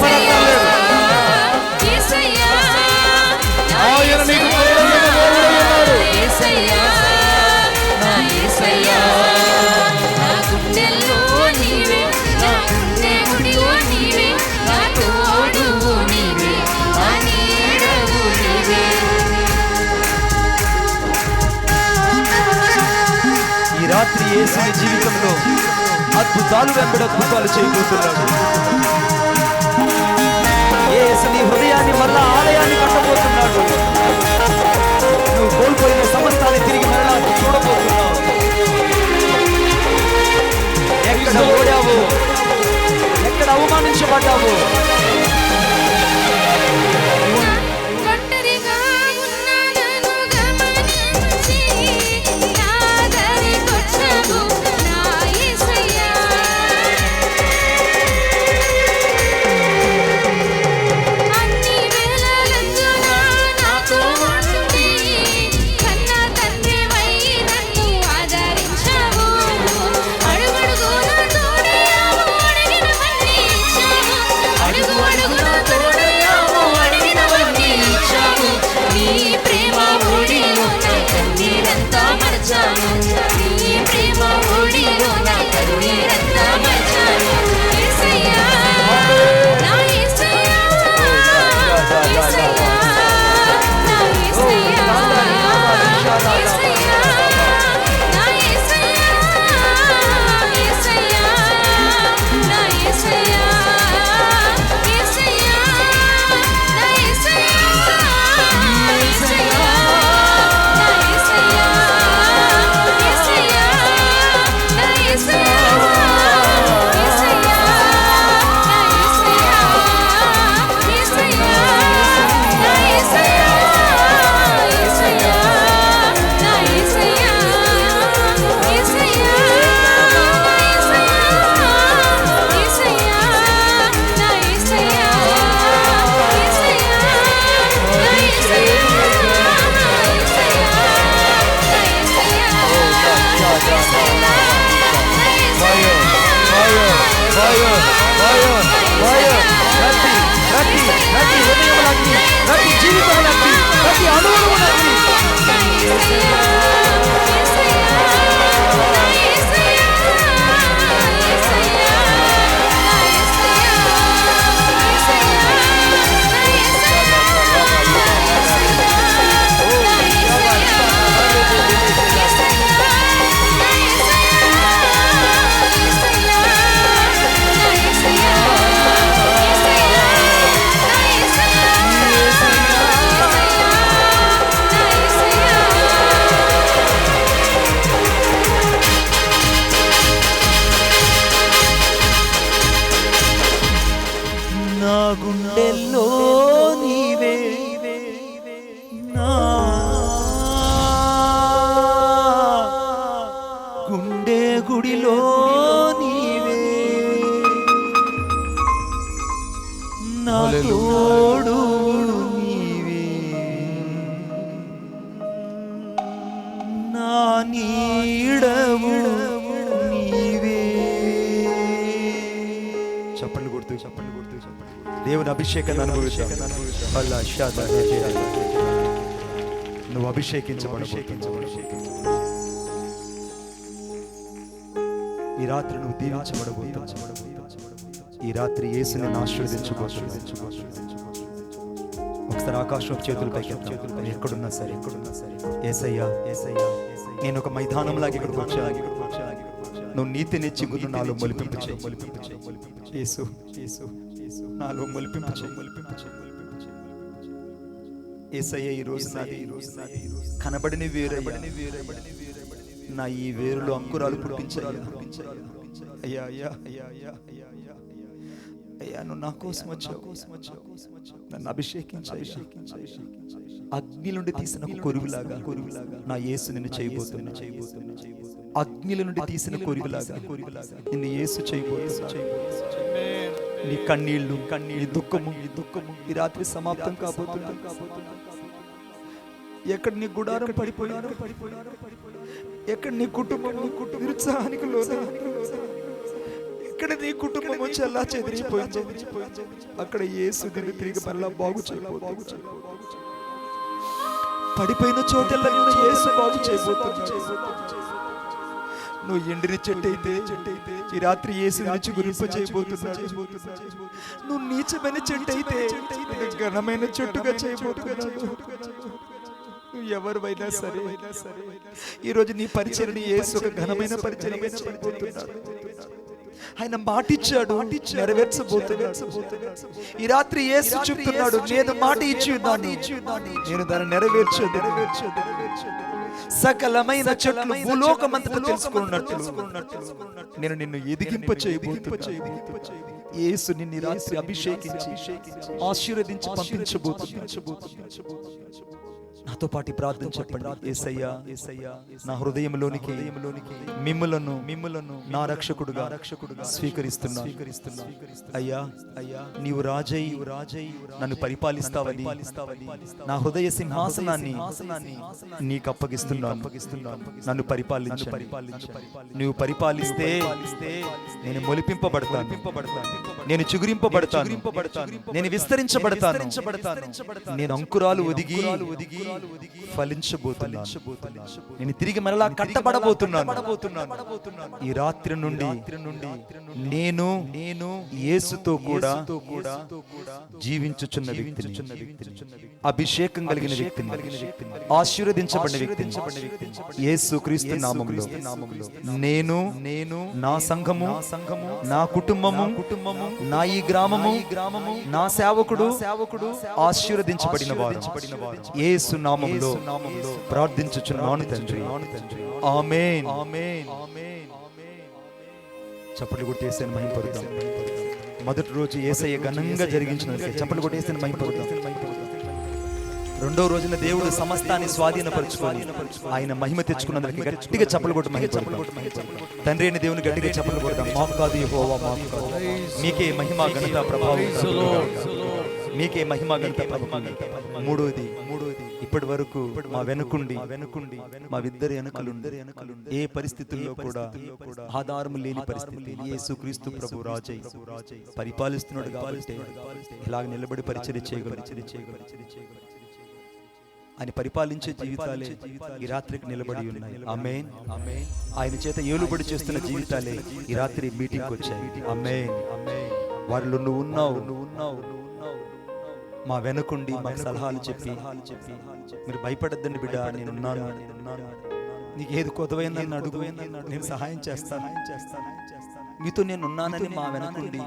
భయపడక్కర్లేదు ఆయన నీకు తోడైన దేవుడై ఉన్నాడు ఈ రాత్రి యేసుని జీవితంలో అద్భుతాలు వెంబడి అద్భుతాలు చేయబోతున్నాడు. యేసు నీ హృదయాన్ని మరలా ఆలయాన్ని కట్టబోతున్నాడు. నువ్వు కోల్పోయిన సమస్తాన్ని తిరిగి మరలా చూడబోతున్నావు. 啊。నీవే. నా తోడు నీవే. నా నీడవు నీవే. చప్పట్లు కొడుతూ చప్పట్లు కొడుతూ చప్పట్లు దేవుని అభిషేకాన్ని అనుభవిస్తాం అల్లా షాదా నువ్వు అభిషేకించబడబోతున్నావు. రాత్రి నువ్వు దీవించబడబోతున్నావు. ఈ రాత్రి యేసుని ఆశీర్వదించుకోవచ్చు ఒకసారి ఆకాశం చేతులు పైకి ఎక్కడున్నా సరే ఎక్కడున్నా సరే. ఏసయ్యా ఏసయ్యా నేను ఒక మైదానం లాగా ఇక్కడికి వచ్చా నువ్వు నీతినిచ్చి గురు నాలో మొలిపింపు చేయి. మొలిపింపు చేయి మొలిపింపు యేసు యేసు యేసు నాలో మొలిపింపు చేయి. మొలిపింపు చేయి మొలిపింపు చేయి ఏసయ్య ఈ రోజు నాది ఈ రోజు నాది కనబడిన వేరబడిన వేరబడిన నా ఈ వేరులో అంకురాలు పుట్టించాలి అయ్యా అయ్యా అయ్యా అయ్యా అయ్యా అయ్యా అయ్యా నువ్వు నా కోసం వచ్చావు. కోసం నన్ను అగ్ని నుండి తీసిన కొరువులాగా కొరువులాగా నా యేసు నిన్ను చేయబోతున్నా చేయబోతున్నా చేయబోతున్నా అగ్నిల నుండి తీసిన కొరివిలాగా కొరివిలాగా నిన్ను యేసు చేయబోతున్నా నీ కన్నీళ్ళు కన్నీళ్ళు దుఃఖము ఈ దుఃఖము ఈ రాత్రి సమాప్తం కాబోతున్నా కాబోతున్నా ఎక్కడ నీ గుడారం పడిపోయారు ఎక్కడ నీ కుటుంబం నీ కుటుంబం? నిరుత్సాహానికి ఎక్కడ ఇక్కడ నీ కుటుంబం చెల్లా చెదిరిపోయింది అక్కడ యేసు నిన్ను తిరిగి మరలా బాగు చేయబోతుంది. పడిపోయిన చోటల్లో నిన్ను యేసు బాగు చేయబోతున్నాడు. నువ్వు ఎండిన చెట్టు అయితే ఈ రాత్రి యేసు నుంచి గురింప చేయబోతున్నాడు. నువ్వు నీచమైన చెట్టు అయితే ఘనమైన చెట్టుగా చేయబోతున్నాడు. నువ్వు ఎవరివైనా సరే ఈ రోజు నీ పరిచయం యేసు ఒక ఘనమైన పరిచయం చేయబోతున్నాడు ఆయన మాటిచ్చాడు నెరవేర్చబోతున్నాడు. ఈ రాత్రి యేసు చెప్తున్నాడు నేను మాట ఇచ్చి ఉన్నాను. నేను దాన్ని నెరవేర్చు నెరవేర్చు సకలమైన చెట్లు భూలోకమంతట తెలుసుకున్నట్లు నేను నిన్ను ఎదిగింప చేయబోతున్నాను. యేసు నిన్ను రాత్రి అభిషేకించి ఆశీర్వదించి పంపించబోతున్నాడు నాతో పాటు ప్రార్థన చెప్పండి. ఏసయ్యా ఏసయ్యా నా హృదయంలోనికి మిమ్ములను మిమ్ములను నా రక్షకుడుగా రక్షకుడుగా స్వీకరిస్తున్నా. స్వీకరిస్తున్నా. అయ్యా అయ్యా నీవు రాజై రాజై నన్ను పరిపాలిస్తావని నా హృదయ సింహాసనాన్ని నీకు అప్పగిస్తున్నా అప్పగిస్తున్నాను. నన్ను పరిపాలించు పరిపాలించు నువ్వు పరిపాలిస్తే నేను మొలిపింపబడతాను. నేను చిగురింపబడతాను. నేను విస్తరించబడతాను. నేను అంకురాలు ఒదిగి ఒదిగి ఫలించబోతున్నాను. నేను తిరిగి మరలా కట్టబడబోతున్నాను. ఈ రాత్రి నుండి నేను నేను యేసుతో కూడా జీవించుచున్న వ్యక్తిని. అభిషేకం కలిగిన వ్యక్తిని. ఆశీర్వదించబడిన వ్యక్తిని. యేసు క్రీస్తు నామములో నేను నేను నా సంఘము సంఘము నా కుటుంబము కుటుంబము నా ఈ గ్రామము గ్రామము నా సేవకుడు సేవకుడు ఆశీర్వదించబడిన వారు యేసు నామములో ప్రార్థించుచున్నాను తండ్రి. ఆమేన్. ఆమేన్ చప్పట్లు కొట్టేసాను మహింపరుద్దాం మొదటి రోజు ఏసయ్య ఘనంగా జరిగించిన చప్పట్లు కొట్టేసాను మహింపరుద్దాం రెండో రోజున దేవుడు సమస్తాన్ని స్వాధీనపరుచుకొని ఆయన మహిమ తెచ్చుకున్నందుకు గట్టిగా చప్పలు కొట్టు మహిమ తండ్రి అయిన దేవుని గట్టిగా చప్పలు కొడదాం మాకు కాదు యెహోవా మాకు కాదు. మీకే మహిమ ఘనత ప్రభావం మీకే మహిమ ఘనత ప్రభావం మూడోది మూడోది ఇప్పటి వరకు మా వెనుకుండి వెనుకుండి మా ఇద్దరు వెనుకలుండి ఏ పరిస్థితుల్లో కూడా ఆధారం లేని పరిస్థితి. యేసు క్రీస్తు ప్రభు రాజై పరిపాలిస్తున్నాడు కాబట్టి ఇలాగ నిలబడి పరిచయం చేయగలరు పరిచర్య చేయగలరు. ఆయన పరిపాలించే జీవితాలే ఈ రాత్రికి నిలబడి ఉన్నాయి. అమేన్ అమేన్ ఆయన చేత ఏలుబడి చేస్తున్న జీవితాలే ఈ రాత్రి మీటింగ్ వచ్చాయి. అమేన్ వారిలో నువ్వు ఉన్నావు. నువ్వు ఉన్నావు. మా వెనకుండి మాకు సలహాలు చెప్పి మీరు భయపడద్దండి బిడ్డ నేను నేనున్నాను నీకు ఏది కొదవైందని అడుగు. నేను సహాయం చేస్తాను. మీతో నేను ఉన్నానని మా వెనకుండి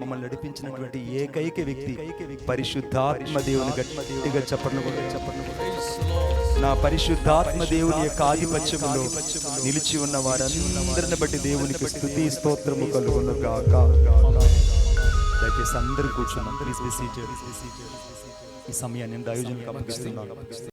మమ్మల్ని నడిపించినటువంటి ఏకైక వ్యక్తి పరిశుద్ధాత్మ దేవుని గట్టిగా చెప్పను చెప్పను నా పరిశుద్ధాత్మ దేవుని యొక్క ఆధిపత్యములో నిలిచి ఉన్న వారందరిని బట్టి దేవునికి స్థుతి స్తోత్రము కలుగును గాక. దయచేసి అందరూ కూర్చున్నాం ఈ సమయాన్ని నేను దయోజనకు అప్పగిస్తున్నాను.